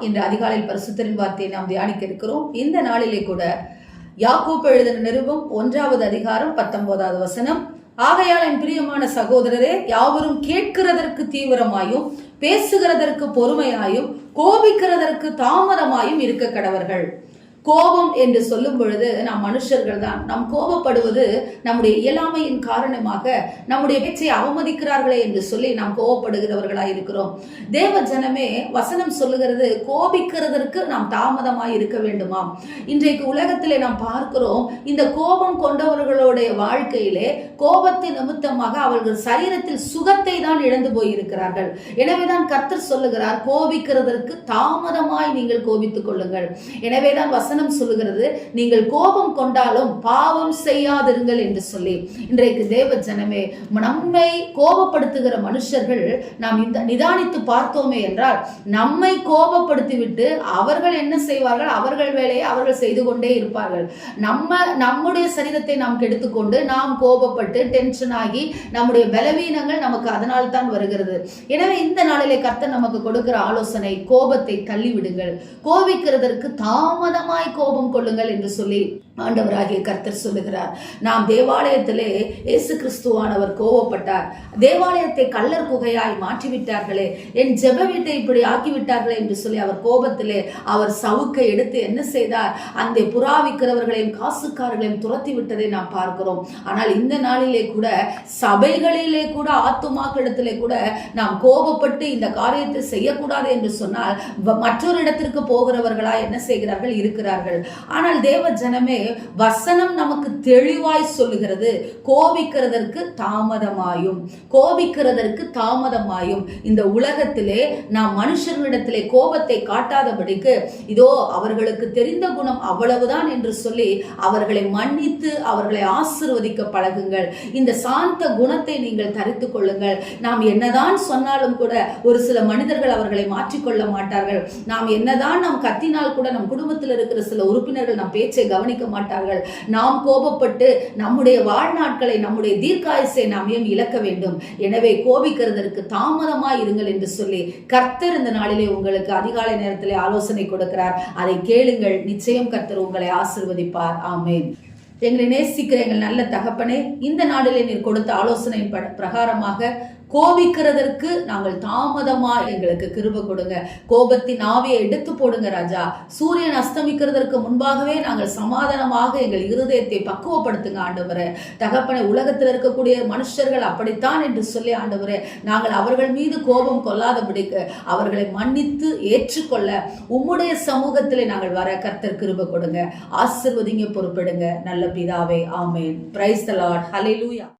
இன்று அதிகாலையில் பரிசுத்தரின் வார்த்தையை நாம் தியானிக்க இருக்கிறோம். இந்த நாளிலே கூட யாக்கூப் எழுதின நிருபம் ஒன்றாவது அதிகாரம் பத்தொன்பதாவது வசனம். ஆகையால் என் பிரியமான சகோதரரே யாவரும் கேட்கிறதற்கு தீவிரமாயும் பேசுகிறதற்கு பொறுமையாயும் கோபிக்கிறதற்கு தாமதமாயும் இருக்க கடவர்கள். கோபம் என்று சொல்லும் பொழுது நாம் மனுஷர்கள் தான் நாம் கோபப்படுவது நம்முடைய இயலாமையின் காரணமாக நம்முடைய பேச்சை அவமதிக்கிறார்களே என்று சொல்லி நாம் கோபப்படுகிறவர்களாக இருக்கிறோம். தேவ ஜனமே வசனம் சொல்லுகிறது கோபிக்கிறதற்கு நாம் தாமதமாய் இருக்க வேண்டுமாம். இன்றைக்கு உலகத்திலே நாம் பார்க்கிறோம் இந்த கோபம் கொண்டவர்களுடைய வாழ்க்கையிலே கோபத்தை நிமித்தமாக அவர்கள் சரீரத்தில் சுகத்தை தான் இழந்து போயிருக்கிறார்கள். எனவேதான் கர்த்தர் சொல்லுகிறார் கோபிக்கிறதற்கு தாமதமாய் நீங்கள் கோபித்துக் கொள்ளுங்கள். எனவேதான் வசனம் வசனம் சொல்லுகிறது நீங்கள் கோபம் கொண்டாலும் பாவம் செய்யாதிருங்கள் என்று சொல்லி. இன்றைக்கு தேவ ஜனமே நம்மை கோபப்படுத்துகிற மனுஷர்கள் நாம் இந்த நிதானித்து பார்த்தோமே என்றால் நம்மை கோபப்படுத்திவிட்டு அவர்கள் என்ன செய்வார்கள்? அவர்கள் வேலையை அவர்கள் செய்து கொண்டே இருப்பார்கள். நம்ம நம்முடைய சரீரத்தை நாம் கெடுத்துக்கொண்டு நாம் கோபப்பட்டு டென்ஷன் ஆகி நம்முடைய பலவீனங்கள் நமக்கு அதனால் தான் வருகிறது. எனவே இந்த நாளிலே கர்த்தர் நமக்கு கொடுக்கிற ஆலோசனை கோபத்தை தள்ளிவிடுங்கள். கோபிக்கிறதற்கு தாமதமாய் கோபம் கொள்ளுங்கள் என்று சொல்லி ஆண்டவராகிய கர்த்தர் சொல்லுகிறார். நாம் தேவாலயத்திலே இயேசு கிறிஸ்துவானவர் கோபப்பட்டார் தேவாலயத்தை கல்லர் குகையாய் மாற்றிவிட்டார்களே. என் ஜெப வீட்டை இப்படி ஆக்கிவிட்டார்களே என்று சொல்லி அவர் கோபத்திலே அவர் சவுக்கை எடுத்து என்ன செய்தார்? அந்த புறாவிக்கிறவர்களையும் காசுக்காரர்களையும் துரத்தி விட்டதை நாம் பார்க்கிறோம். ஆனால் இந்த நாளிலே கூட சபைகளிலே கூட ஆத்துமாக்களிடத்திலே கூட நாம் கோபப்பட்டு இந்த காரியத்தை செய்யக்கூடாது என்று சொன்னால் வ- மற்றொரு இடத்திற்கு போகிறவர்களா என்ன செய்கிறார்கள்? இருக்கிறார்கள். ஆனால் தேவ ஜனமே வசனம் நமக்கு தெளிவாய் சொல்லுகிறது. கோபிக்கிறதற்கு தாமதமாயும் கோபிக்கிறதற்கு தாமதமாயும். இந்த உலகத்திலே நாம் மனுஷர்களிடத்திலே கோபத்தை காட்டாதபடிக்கு இதோ அவர்களுக்கு தெரிந்த குணம் அவ்வளவுதான் என்று சொல்லி அவர்களை மன்னித்து அவர்களை ஆசிர்வதிக்க பழகுங்கள். இந்த சாந்த குணத்தை நீங்கள் தரித்துக் கொள்ளுங்கள். நாம் என்னதான் சொன்னாலும் கூட ஒரு சில மனிதர்கள் அவர்களை மாற்றிக்கொள்ள மாட்டார்கள். நாம் என்னதான் நாம் கத்தினால் கூட நம் குடும்பத்தில் இருக்கிற சில உறுப்பினர்கள் நம் பேச்சை கவனிக்க மாட்டார்கள். நாம் கோபப்பட்டு நம்முடைய வாழ்நாட்களை நம்முடைய தீர்க்காயசை நாம் ஏன் இழக்க வேண்டும்? எனவே கோபிக்கிறதற்கு தாமதமாக இருங்கள் என்று சொல்லி கர்த்தர் இந்த நாளிலே உங்களுக்கு அதிகாலை நேரத்திலே ஆலோசனை கொடுக்கிறார். அதை கேளுங்கள். நிச்சயம் கர்த்தர் உங்களை ஆசிர்வதிப்பார். ஆமேன். எங்களை நேசிக்கிற எங்கள் நல்ல தகப்பனே இந்த நாளிலே நீர் கொடுத்த ஆலோசனையின் பட- பிரகாரமாக கோபிக்கிறதற்கு நாங்கள் தாமதமா எங்களுக்கு கிருப கொடுங்க. கோபத்தின் ஆவியை எடுத்து போடுங்க ராஜா. சூரியன் அஸ்தமிக்கிறதற்கு முன்பாகவே நாங்கள் சமாதானமாக எங்கள் இருதயத்தை பக்குவப்படுத்துங்க ஆண்டவரே. தகப்பனை உலகத்தில் இருக்கக்கூடிய மனுஷர்கள் அப்படித்தான் என்று சொல்லி ஆண்டவரே நாங்கள் அவர்கள் மீது கோபம் கொள்ளாதபடிக்கு அவர்களை மன்னித்து ஏற்றுக்கொள்ள உம்முடைய சமூகத்திலே நாங்கள் வர கர்த்தர் கிருப கொடுங்க. ஆசிர்வதிங்க பொறுப்பெடுங்க. நல்ல பிதாவே ஆமேன். Price தலாட் Lord